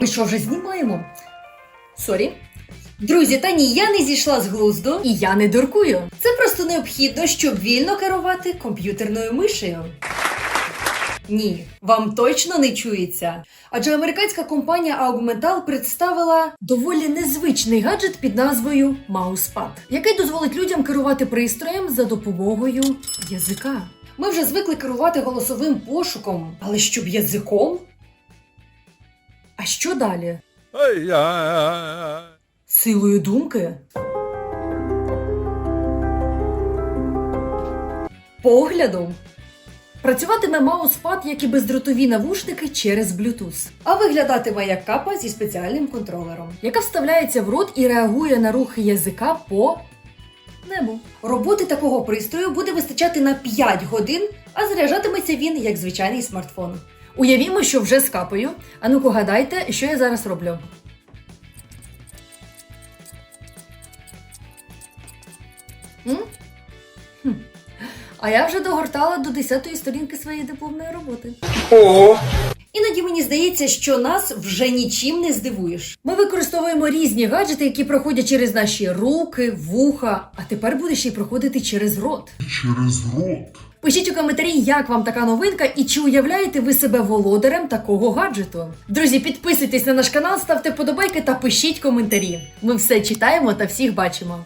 Ми що вже знімаємо? Сорі. Друзі, та ні, я не зійшла з глузду і я не дуркую. Це просто необхідно, щоб вільно керувати комп'ютерною мишею. Ні, вам точно не чується. Адже американська компанія Augmental представила доволі незвичний гаджет під назвою Mousepad, який дозволить людям керувати пристроєм за допомогою язика. Ми вже звикли керувати голосовим пошуком, але щоб язиком? А що далі? Силою думки? Поглядом? Працюватиме мауспад, як і бездротові навушники через Bluetooth. А виглядатиме як капа зі спеціальним контролером, яка вставляється в рот і реагує на рухи язика по небу. Роботи такого пристрою буде вистачати на 5 годин, а заряджатиметься він як звичайний смартфон. Уявімо, що вже з капою. А ну-ка гадайте, що я зараз роблю. М? Хм. А я вже догортала до 10-ї сторінки своєї дипломної роботи. Ого. Іноді мені здається, що нас вже нічим не здивуєш. Ми використовуємо різні гаджети, які проходять через наші руки, вуха, а тепер буде ще й проходити через рот. через рот. Пишіть у коментарі, як вам така новинка і чи уявляєте ви себе володарем такого гаджету. Друзі, підписуйтесь на наш канал, ставте подобайки та пишіть коментарі. Ми все читаємо та всіх бачимо.